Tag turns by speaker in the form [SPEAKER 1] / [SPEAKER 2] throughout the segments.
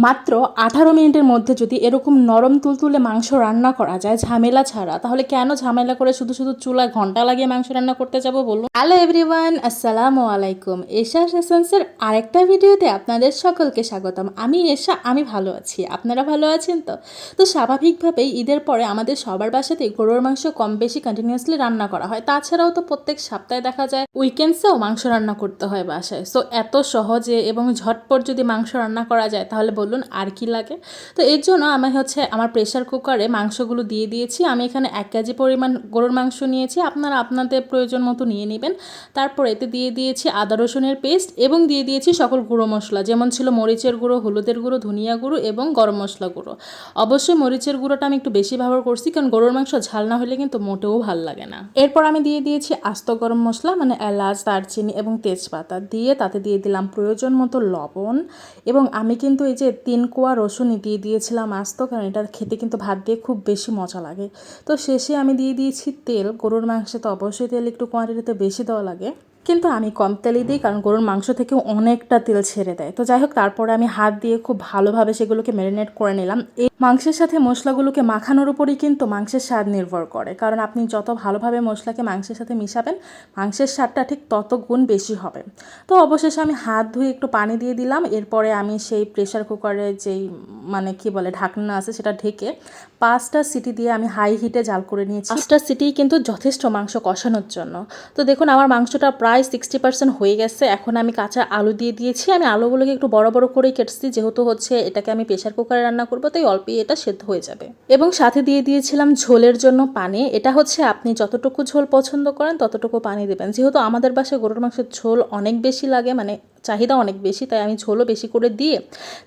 [SPEAKER 1] মাত্র আঠারো মিনিটের মধ্যে যদি এরকম নরম তুলতুলে মাংস রান্না করা যায়, ঝামেলা ছাড়া, তাহলে কেন ঝামেলা করে শুধু শুধু চুলায় ঘণ্টা লাগিয়ে মাংস রান্না করতে যাব বলুন? হ্যালো এভরিওয়ান আসসালামু আলাইকুম। এশা সেশনসের আরেকটা ভিডিওতে আপনাদের সকলকে স্বাগতম। আমি এশা, আমি ভালো আছি। আপনারা ভালো আছেন তো? তো স্বাভাবিকভাবেই ঈদের পরে আমাদের সবার বাসাতেই গরুর মাংস কম বেশি কন্টিনিউয়াসলি রান্না করা হয়। তাছাড়াও তো প্রত্যেক সপ্তাহে দেখা যায় উইকেন্ডসেও মাংস রান্না করতে হয় বাসায়। সো এত সহজে এবং ঝটপট যদি মাংস রান্না করা যায়, তাহলে বলুন আর কি লাগে। তো এর জন্য আমি হচ্ছে আমার প্রেশার কুকারে মাংসগুলো দিয়ে দিয়েছি। আমি এখানে এক কেজি পরিমাণ গরুর মাংস নিয়েছি। আপনারা আপনাদের প্রয়োজন মতো নিয়ে নেবেন। তারপর এতে দিয়ে দিয়েছি আদা রসুনের পেস্ট এবং দিয়ে দিয়েছি সকল গুঁড়ো মশলা। যেমন ছিল মরিচের গুঁড়ো, হলুদের গুঁড়ো, ধনিয়া গুঁড়ো এবং গরম মশলা গুঁড়ো। অবশ্যই মরিচের গুঁড়োটা আমি একটু বেশি ব্যবহার করছি কারণ গরুর মাংস ঝাল না হলে কিন্তু মোটেও ভালো লাগে না। এরপর আমি দিয়ে দিয়েছি আস্ত গরম মশলা মানে এলাচ, দারচিনি এবং তেজপাতা। দিয়ে তাতে দিয়ে দিলাম প্রয়োজন মতো লবণ এবং আমি কিন্তু এই যে তিন কোয়া রসুনই দিয়ে দিয়েছিলাম আস্ত, কারণ এটা খেতে কিন্তু ভাত দিয়ে খুব বেশি মজা লাগে। তো শেষে আমি দিয়ে দিয়েছি তেল। গরুর মাংসে তো অবশ্যই তেল একটু কোয়ান্টিটিতে বেশি দেওয়া লাগে। কিন্তু আমি কম তেলই দিই, কারণ গরুর মাংস থেকেও অনেকটা তেল ছেড়ে দেয়। তো যাই হোক, তারপরে আমি হাত দিয়ে খুব ভালোভাবে সেগুলোকে ম্যারিনেট করে নিলাম। এই মাংসের সাথে মশলাগুলোকে মাখানোর উপরই কিন্তু মাংসের স্বাদ নির্ভর করে। কারণ আপনি যত ভালোভাবে মশলাকে মাংসের সাথে মিশাবেন, মাংসের স্বাদটা ঠিক তত গুণ বেশি হবে। তো অবশেষে আমি হাত ধুয়ে একটু পানি দিয়ে দিলাম। এরপরে আমি সেই প্রেশার কুকারে যেই মানে কি বলে, ঢাকনা আছে সেটা ঢেকে পাঁচটা সিটি দিয়ে আমি হাই হিটে জাল করে নিয়েছি। পাঁচটা সিটি কিন্তু যথেষ্ট মাংস কষানোর জন্য। তো দেখুন, আমার মাংসটা প্রায় সিক্সটি পার্সেন্ট হয়ে গেছে। এখন আমি কাঁচা আলু দিয়ে দিয়েছি। আমি আলুগুলোকে একটু বড় বড় করেই কেটেছি। যেহেতু হচ্ছে এটাকে আমি প্রেশার কুকারে রান্না করব, তাই অল্পই এটা সেদ্ধ হয়ে যাবে। এবং সাথে দিয়ে দিয়েছিলাম ঝোলের জন্য পানি। এটা হচ্ছে আপনি যতটুকু ঝোল পছন্দ করেন, ততটুকু পানি দেবেন। যেহেতু আমাদের বাসায় গরুর মাংসের ঝোল অনেক বেশি লাগে মানে চাহিদা অনেক বেশি, তাই আমি ঝোলও বেশি করে দিয়ে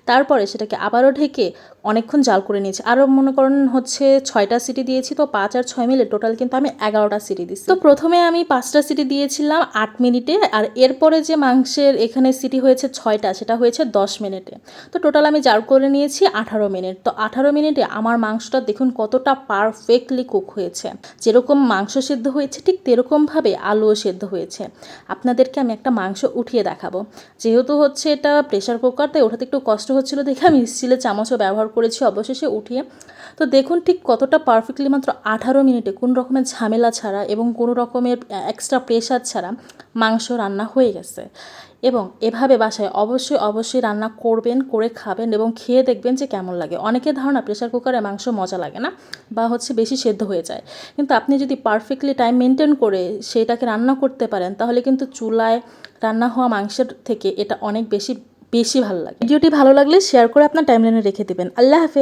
[SPEAKER 1] তারপরে সেটাকে আবারও ঢেকে অনেকক্ষণ জাল করে নিয়েছি। আরও মনে করেন হচ্ছে ছয়টা সিটি দিয়েছি, তো পাঁচ আর ছয় মিলে টোটাল কিন্তু আমি এগারোটা সিটি দিচ্ছি তো প্রথমে আমি পাঁচটা সিটি দিয়েছিলাম আট মিনিটে, আর এরপরে যে মাংসের এখানে সিটি হয়েছে ছয়টা, সেটা হয়েছে দশ মিনিটে। তো টোটাল আমি জাল করে নিয়েছি আঠারো মিনিট। তো আঠারো মিনিটে আমার মাংসটা দেখুন কতটা পারফেক্টলি কুক হয়েছে। যেরকম মাংস সেদ্ধ হয়েছে, ঠিক তেরকমভাবে আলুও সেদ্ধ হয়েছে। আপনাদেরকে আমি একটা মাংস উঠিয়ে দেখাবো। যেহেতু হচ্ছে এটা প্রেশার কুকার তাই ওঠাতে একটু কষ্ট হচ্ছিল দেখে আমি স্টিলের চামচও ব্যবহার করেছি অবশেষে উঠিয়ে। তো দেখুন ঠিক কতটা পারফেক্টলি মাত্র আঠারো মিনিটে কোন রকমের ঝামেলা ছাড়া এবং কোনো রকমের এক্সট্রা প্রেশার ছাড়া মাংস রান্না হয়ে গেছে। এবং এভাবে বাসায় অবশ্যই অবশ্যই রান্না করবেন, করে খাবেন এবং খেয়ে দেখবেন যে কেমন লাগে। অনেকের ধারণা প্রেশার কুকারে মাংস মজা লাগে না বা হচ্ছে বেশি সেদ্ধ হয়ে যায়। কিন্তু আপনি যদি পারফেক্টলি টাইম মেনটেন করে সেটাকে রান্না করতে পারেন, তাহলে কিন্তু চুলায় রান্না হওয়া মাংসের থেকে এটা অনেক বেশি বেশি ভালো লাগে। ভিডিওটি ভালো লাগলে শেয়ার করে আপনার টাইমলাইনে রেখে দেবেন। আল্লাহ হাফেজ।